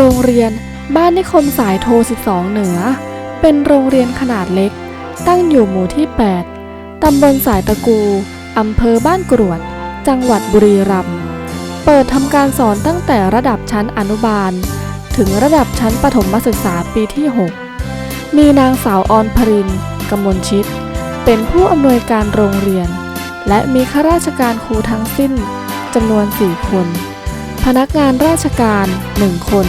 โรงเรียนบ้านนิคมสายโท 12 เหนือ เป็นโรงเรียนขนาดเล็ก ตั้งอยู่หมู่ที่ 8 ตำบลสายตะกู อำเภอบ้านกรวด จังหวัดบุรีรัมย์ เปิดทำการสอนตั้งแต่ระดับชั้นอนุบาล ถึงระดับชั้นประถมศึกษาปีที่ 6 มีนางสาวออนพรินกมลชิต เป็นผู้อำนวยการโรงเรียน และมีข้าราชการครูทั้งสิ้นจำนวน 4 คน พนักงานราชการ 1 คน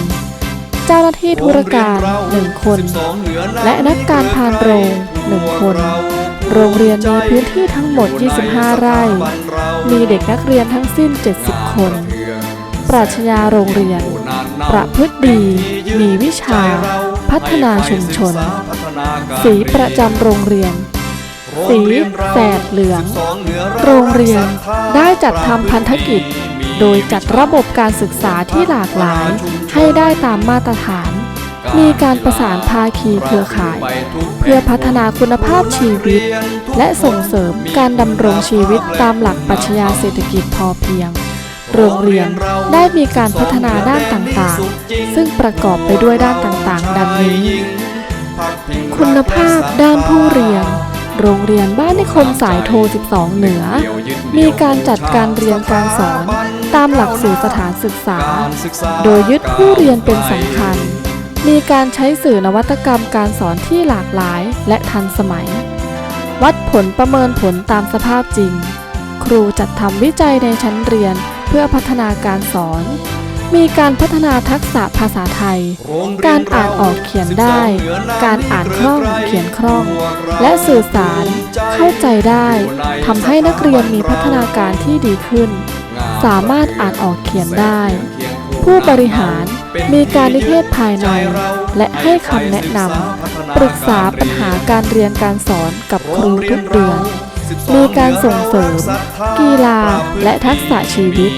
เจ้าหน้าที่ธุรการ 1 คน และนักการพานโรง 1 คน โรงเรียนมีพื้นที่ทั้งหมด 25 ไร่ มีเด็กนักเรียนทั้งสิ้น 70 คน ปรัชญาโรงเรียน ประพฤติดี มีวิชา พัฒนาชุมชน สีประจำโรงเรียนสีแสดเหลือง โรงเรียนได้จัดทำพันธกิจ โดยจัดระบบการศึกษาที่หลากหลายให้ได้ตามมาตรฐาน มีการประสานภาคีเครือข่าย เพื่อพัฒนาคุณภาพชีวิต และส่งเสริมการดำรงชีวิตตามหลักปรัชญาเศรษฐกิจพอเพียง โรงเรียนได้มีการพัฒนาด้านต่างๆ ซึ่งประกอบไปด้วยด้านต่างๆ ดังนี้ คุณภาพด้านผู้เรียน โรงเรียนบ้านนิคมสายโท 12 เหนือ มีการจัดการเรียนการสอนตามหลักสูตรสถานศึกษา โดยยึดผู้เรียนเป็นสำคัญ มีการใช้สื่อนวัตกรรมการสอนที่หลากหลายและทันสมัย วัดผลประเมินผลตามสภาพจริง ครูจัดทำวิจัยในชั้นเรียนเพื่อพัฒนาการสอน มีการพัฒนาทักษะภาษาไทย การอ่านออกเขียนได้ การอ่านคล่องเขียนคล่อง และสื่อสารเข้าใจได้ทำให้นักเรียนมีพัฒนาการที่ดีขึ้น สามารถอ่านออกเขียนได้ ผู้บริหารมีการนิเทศภายใน และให้คำแนะนำปรึกษาปัญหาการเรียนการสอนกับครูทุกเดือน มีการส่งเสริม กีฬาและทักษะชีวิต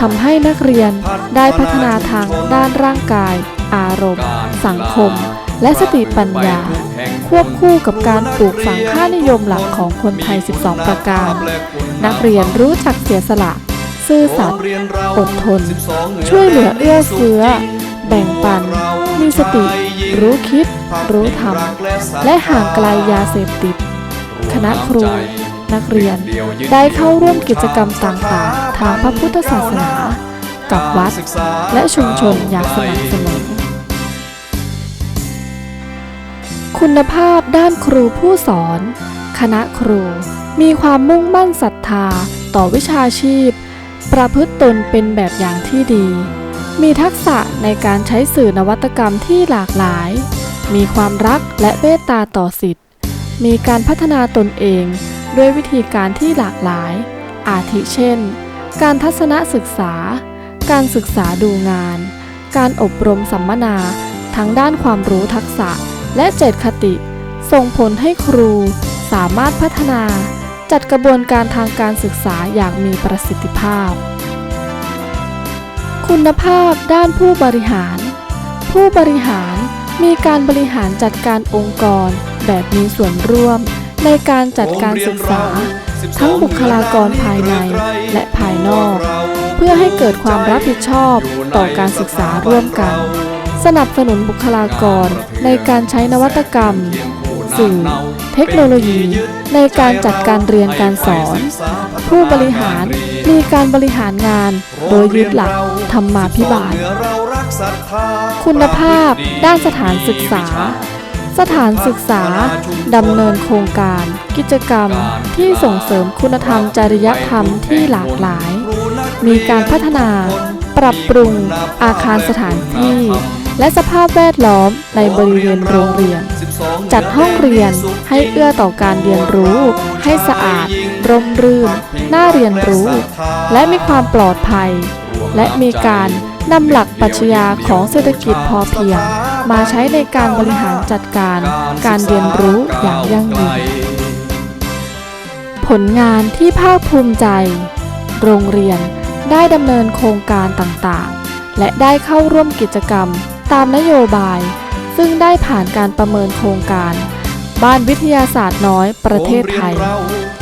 ทำให้นักเรียนได้พัฒนาทางด้านร่างกาย อารมณ์ สังคม และสติปัญญา ควบคู่กับการปลูกฝังค่านิยมหลักของคนไทย 12 ประการ นักเรียนรู้จักเสียสละ ซื่อสัตย์อดทน ช่วยเหลือเอื้อเฟื้อ แบ่งปัน มีสติ รู้คิด รู้ทำและห่างไกลยาเสพติด คณะครู นักเรียน ได้เข้าร่วมกิจกรรมต่างๆ ทางพระพุทธศาสนา กับวัด และชุมชนอย่างสม่ำเสมอคุณภาพด้านครูผู้สอน คณะครู มีความมุ่งมั่นศรัทธาต่อวิชาชีพ ประพฤติตนเป็นแบบอย่างที่ดี มีทักษะในการใช้สื่อนวัตกรรมที่หลากหลาย มีความรักและเมตตาต่อสิทธิ มีการพัฒนาตนเองด้วยวิธีการที่หลากหลาย อาทิเช่น การทัศนศึกษา การศึกษาดูงาน การอบรมสัมมนาทั้งด้านความรู้ทักษะและเจตคติ ส่งผลให้ครูสามารถพัฒนา จัดกระบวนการทางการศึกษาอย่างมีประสิทธิภาพ คุณภาพด้านผู้บริหาร ผู้บริหาร มีการบริหารจัดการองค์กร แบบมีส่วนร่วม ในการจัดการศึกษา ทั้งบุคลากรภายในและภายนอก เพื่อให้เกิดความรับผิดชอบต่อการศึกษาร่วมกัน สนับสนุนบุคลากรในการใช้นวัตกรรม สื่อ เทคโนโลยี ในการจัดการเรียนการสอน ผู้บริหารมีการบริหารงาน โดยยึดหลักธรรมาภิบาล คุณภาพด้านสถานศึกษา สถานศึกษา ดำเนินโครงการ กิจกรรมที่ส่งเสริมคุณธรรมจริยธรรมที่หลากหลาย มีการพัฒนา ปรับปรุง อาคารสถานที่ และสภาพแวดล้อมในบริเวณโรงเรียน จัดห้องเรียนให้เอื้อต่อการเรียนรู้ ให้สะอาด ร่มรื่น น่าเรียนรู้ และมีความปลอดภัย และมีการ นำหลักปรัชญาของเศรษฐกิจพอเพียง มาใช้ในการบริหารจัดการการเรียนรู้อย่างยั่งยืน ผลงานที่ภาคภูมิใจ โรงเรียนได้ดำเนินโครงการต่างๆ และได้เข้าร่วมกิจกรรมตามนโยบาย ซึ่งได้ผ่านการประเมินโครงการ บ้านวิทยาศาสตร์น้อยประเทศไทย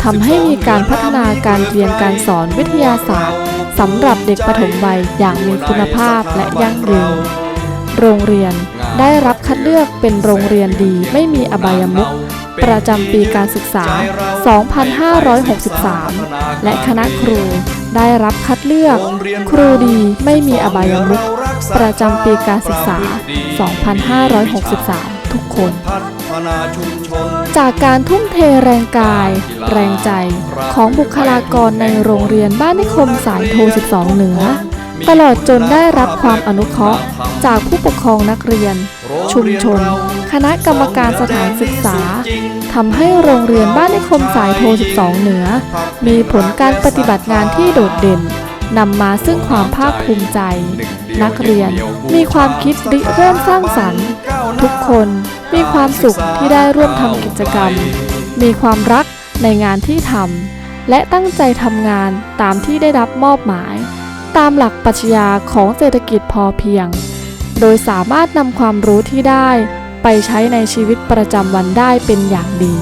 ทำให้มีการพัฒนาการเรียนการสอนวิทยาศาสตร์สำหรับเด็กปฐมวัยอย่างมีคุณภาพและยั่งยืน โรงเรียนได้รับคัดเลือกเป็นโรงเรียนดีไม่มีอบายมุขประจำปีการศึกษา 2563 และคณะครูได้รับคัดเลือก ครูดีไม่มีอบายมุขประจำปีการศึกษา 2563 ทุกคน นาชุมชน จากการทุ่มเทแรงกาย แรงใจของบุคลากรในโรงเรียนบ้านนิคมสายโท 12 เหนือ ตลอดจนได้รับความอนุเคราะห์ จากผู้ปกครองนักเรียน ชุมชน คณะกรรมการสถานศึกษาทำให้โรงเรียนบ้านนิคมสายโท 12 เหนือ มีผลการปฏิบัติงานที่โดดเด่นนำมาซึ่งความภาคภูมิใจ นักเรียนมีความคิดริเริ่มสร้างสรรค์ ทุกคนมี ความสุขที่ได้ร่วมทำกิจกรรม มีความรักในงานที่ทำและตั้งใจทำงานตามที่ได้รับมอบหมาย ตามหลักปรัชญาของเศรษฐกิจพอเพียง โดยสามารถนำความรู้ที่ได้ไปใช้ในชีวิตประจำวันได้เป็นอย่างดี